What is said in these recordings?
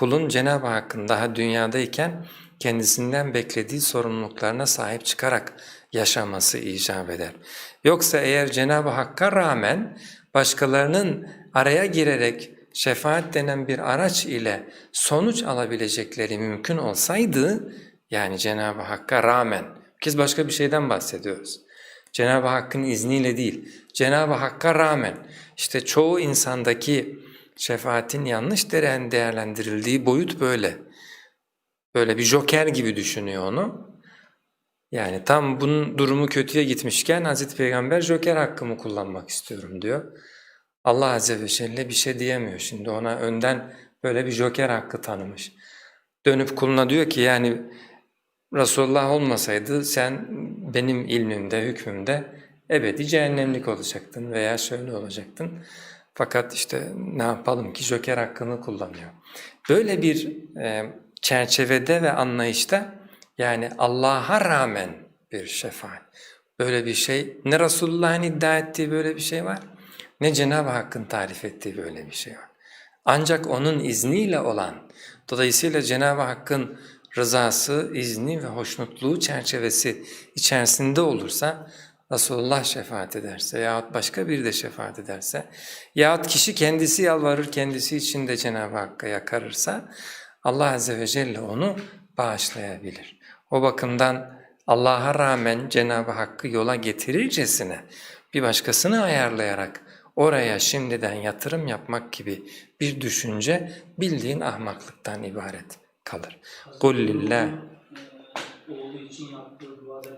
kulun Cenab-ı Hakk'ın daha dünyadayken kendisinden beklediği sorumluluklarına sahip çıkarak yaşaması icap eder. Yoksa eğer Cenab-ı Hakk'a rağmen başkalarının araya girerek şefaat denen bir araç ile sonuç alabilecekleri mümkün olsaydı, yani Cenab-ı Hakk'a rağmen, biz başka bir şeyden bahsediyoruz. Cenab-ı Hakk'ın izniyle değil, Cenab-ı Hakk'a rağmen işte çoğu insandaki şefaatin yanlış değer- değerlendirildiği boyut böyle. Böyle bir joker gibi düşünüyor onu. Yani tam bunun durumu kötüye gitmişken Hazreti Peygamber joker hakkımı kullanmak istiyorum diyor. Allah Azze ve Celle bir şey diyemiyor şimdi ona önden böyle bir joker hakkı tanımış. Dönüp kuluna diyor ki yani Resulullah olmasaydı sen benim ilmimde, hükmümde ebedi cehennemlik olacaktın veya şöyle olacaktın. Fakat işte ne yapalım ki joker hakkını kullanıyor. Böyle bir e, çerçevede ve anlayışta yani Allah'a rağmen bir şefaat. Böyle bir şey ne Resulullah'ın iddia ettiği böyle bir şey var ne Cenab-ı Hakk'ın tarif ettiği böyle bir şey var. Ancak onun izniyle olan, dolayısıyla Cenab-ı Hakk'ın rızası, izni ve hoşnutluğu çerçevesi içerisinde olursa, Resulullah şefaat ederse yahut başka biri de şefaat ederse yahut kişi kendisi yalvarır, kendisi için de Cenab-ı Hakk'a yakarırsa Allah Azze ve Celle onu bağışlayabilir. O bakımdan Allah'a rağmen Cenab-ı Hakk'ı yola getirircesine bir başkasını ayarlayarak oraya şimdiden yatırım yapmak gibi bir düşünce bildiğin ahmaklıktan ibaret kalır. Lillah Oğlu için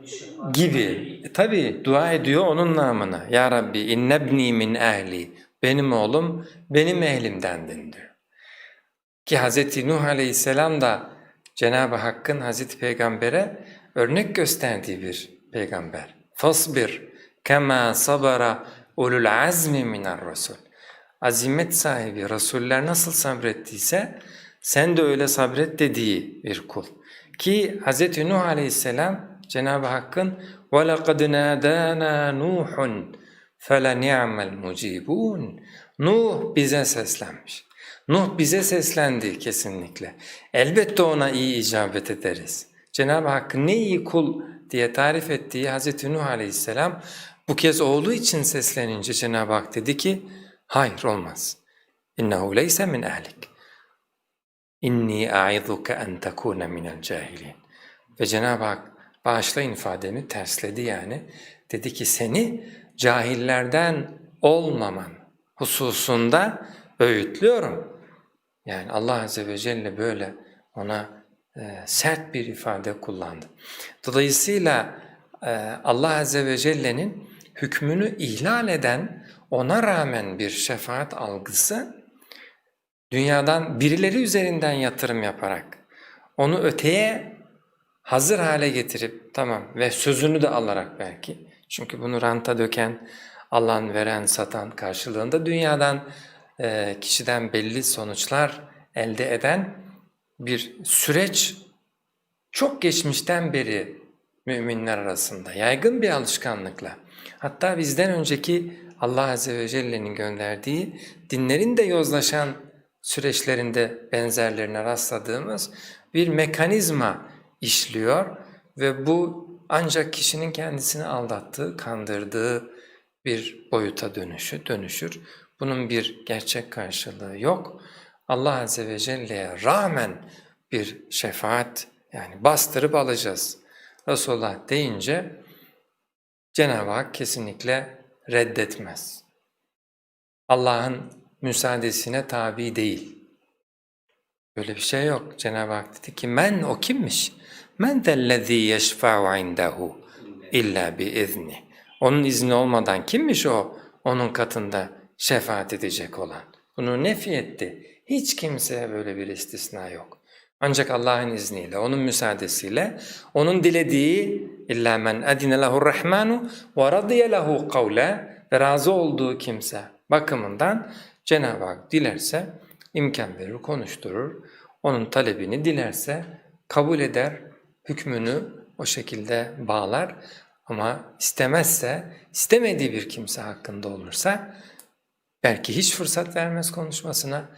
şefaat. gibi. E, tabi dua ediyor onun namına. Ya Rabbi innebni min ehli. Benim oğlum benim ehlimdendin diyor. Ki Hz. Nuh aleyhisselam da Cenab-ı Hakk'ın Hz. Peygamber'e örnek gösterdiği bir peygamber. Fasbir kema sabara ulul azmi minar rasul. Azimet sahibi Resuller nasıl sabrettiyse sen de öyle sabret dediği bir kul. Ki Hz. Nuh aleyhisselam Cenab-ı Hakk'ın وَلَقَدْ نَادَانَا نُوحٌ فَلَنِعْمَ الْمُجِيبُونَ Nuh bize seslenmiş. Nuh bize seslendi kesinlikle. Elbette ona iyi icabet ederiz. Cenab-ı Hak ne iyi kul diye tarif ettiği Hz. Nuh aleyhisselam bu kez oğlu için seslenince Cenab-ı Hak dedi ki hayır olmaz. İnnehu leyse min ehlik. İnni a'izuke en tekune minel cahilin. Ve Cenab-ı Hak bağışlayın ifademi tersledi yani. Dedi ki seni cahillerden olmaman hususunda öğütlüyorum. Yani Allah Azze ve Celle böyle ona e, sert bir ifade kullandı. Dolayısıyla e, Allah Azze ve Celle'nin hükmünü ihlal eden ona rağmen bir şefaat algısı dünyadan birileri üzerinden yatırım yaparak onu öteye hazır hale getirip tamam ve sözünü de alarak belki çünkü bunu ranta döken, alan, veren, satan karşılığında dünyadan e, kişiden belli sonuçlar elde eden bir süreç çok geçmişten beri müminler arasında yaygın bir alışkanlıkla hatta bizden önceki Allah Azze ve Celle'nin gönderdiği dinlerin de yozlaşan süreçlerinde benzerlerine rastladığımız bir mekanizma işliyor ve bu ancak kişinin kendisini aldattığı, kandırdığı bir boyuta dönüşü, dönüşür. Bunun bir gerçek karşılığı yok. Allah Azze ve Celle'ye rağmen bir şefaat yani bastırıp alacağız. Resulullah deyince Cenab-ı Hak kesinlikle reddetmez. Allah'ın müsaadesine tabi değil. Böyle bir şey yok. Cenab-ı Hak dedi ki men o kimmiş? Men zellezî yeşfa'u indehu illa bi izni. Onun izni olmadan kimmiş o onun katında şefaat edecek olan? Bunu nefi etti. Hiç kimseye böyle bir istisna yok. Ancak Allah'ın izniyle, onun müsaadesiyle, onun dilediği illa men adine lehu'r rahmanu ve radiye lehu kavle ve razı olduğu kimse bakımından Cenab-ı Hak dilerse imkan verir, konuşturur. Onun talebini dilerse kabul eder, hükmünü o şekilde bağlar. Ama istemezse, istemediği bir kimse hakkında olursa belki hiç fırsat vermez konuşmasına.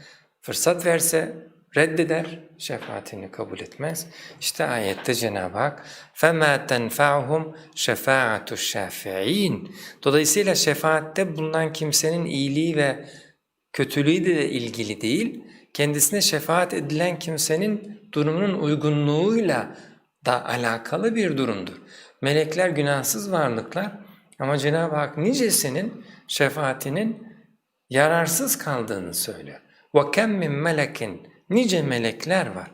Fırsat verse reddeder, şefaatini kabul etmez. İşte ayette Cenab-ı Hak فَمَا تَنْفَعُهُمْ شَفَاعَةُ الشَّافِعِينَ Dolayısıyla şefaatte bulunan kimsenin iyiliği ve kötülüğü de ilgili değil, kendisine şefaat edilen kimsenin durumunun uygunluğuyla da alakalı bir durumdur. Melekler günahsız varlıklar ama Cenab-ı Hak nicesinin şefaatinin yararsız kaldığını söylüyor. وَكَمْ مِنْ melekin Nice melekler var.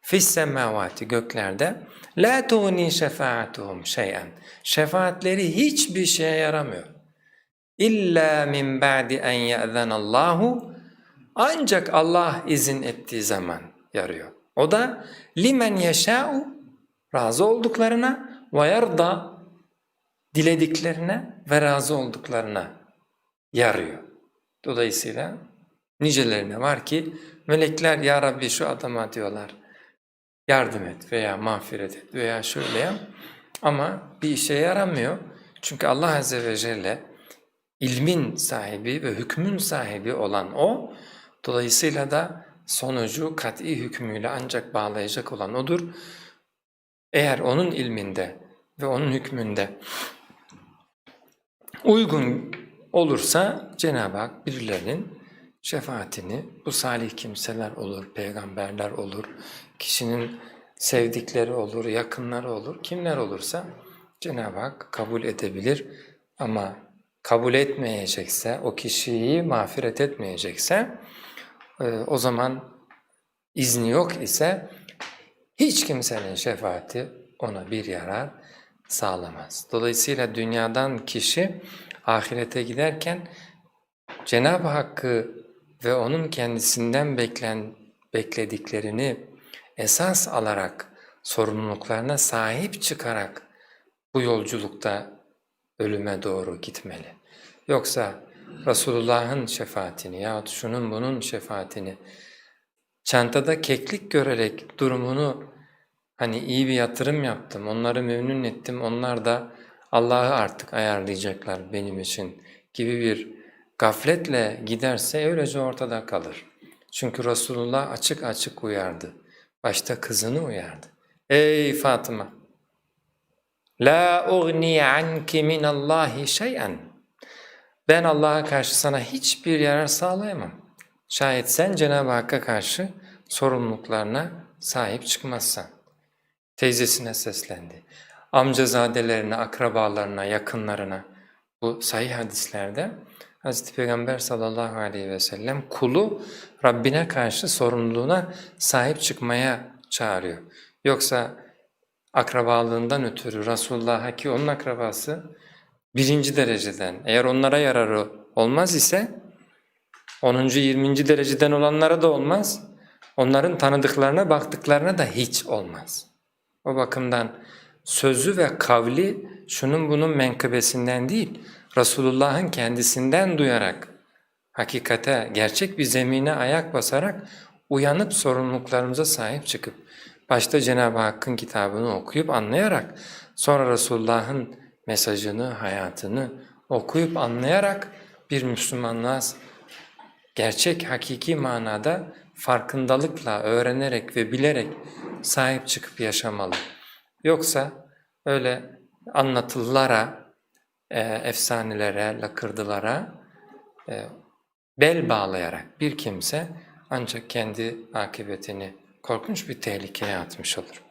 Fis semavati göklerde la tuğni şefaatuhum şey'en. Şefaatleri hiçbir şeye yaramıyor. İlla min ba'di en ye'zenallahu ancak Allah izin ettiği zaman yarıyor. O da limen yeşâ'u razı olduklarına ve yarda dilediklerine ve razı olduklarına yarıyor. Dolayısıyla nicelerine var ki melekler ya Rabbi şu adama diyorlar yardım et veya mağfiret et veya şöyle yap ama bir işe yaramıyor. Çünkü Allah Azze ve Celle ilmin sahibi ve hükmün sahibi olan O, dolayısıyla da sonucu kat'i hükmüyle ancak bağlayacak olan O'dur. Eğer O'nun ilminde ve O'nun hükmünde uygun olursa Cenab-ı Hak birilerinin şefaatini, bu salih kimseler olur, peygamberler olur, kişinin sevdikleri olur, yakınları olur, kimler olursa Cenab-ı Hak kabul edebilir ama kabul etmeyecekse, o kişiyi mağfiret etmeyecekse e, o zaman izni yok ise hiç kimsenin şefaati ona bir yarar sağlamaz. Dolayısıyla dünyadan kişi ahirete giderken Cenab-ı Hakk'ı ve onun kendisinden beklen, beklediklerini esas alarak, sorumluluklarına sahip çıkarak bu yolculukta ölüme doğru gitmeli. Yoksa Resulullah'ın şefaatini yahut şunun bunun şefaatini çantada keklik görerek durumunu hani iyi bir yatırım yaptım, onları memnun ettim, onlar da Allah'ı artık ayarlayacaklar benim için gibi bir gafletle giderse öylece ortada kalır. Çünkü Resulullah açık açık uyardı. Başta kızını uyardı. Ey Fatıma! La ugni anki min Allahi şey'en. Ben Allah'a karşı sana hiçbir yarar sağlayamam. Şayet sen Cenab-ı Hakk'a karşı sorumluluklarına sahip çıkmazsan. Teyzesine seslendi. Amcazadelerine, akrabalarına, yakınlarına. Bu sahih hadislerde Hz. Peygamber sallallahu aleyhi ve sellem kulu Rabbine karşı sorumluluğuna sahip çıkmaya çağırıyor. Yoksa akrabalığından ötürü Resulullah'a ki onun akrabası birinci dereceden eğer onlara yararı olmaz ise 10. 20. dereceden olanlara da olmaz. Onların tanıdıklarına baktıklarına da hiç olmaz. O bakımdan sözü ve kavli şunun bunun menkıbesinden değil, Resulullah'ın kendisinden duyarak, hakikate, gerçek bir zemine ayak basarak uyanıp sorumluluklarımıza sahip çıkıp, başta Cenab-ı Hakk'ın kitabını okuyup anlayarak, sonra Resulullah'ın mesajını, hayatını okuyup anlayarak bir Müslümanlığa gerçek, hakiki manada farkındalıkla, öğrenerek ve bilerek sahip çıkıp yaşamalı. Yoksa öyle anlatılara, e, efsanelere, lakırdılara e, bel bağlayarak bir kimse ancak kendi akıbetini korkunç bir tehlikeye atmış olur.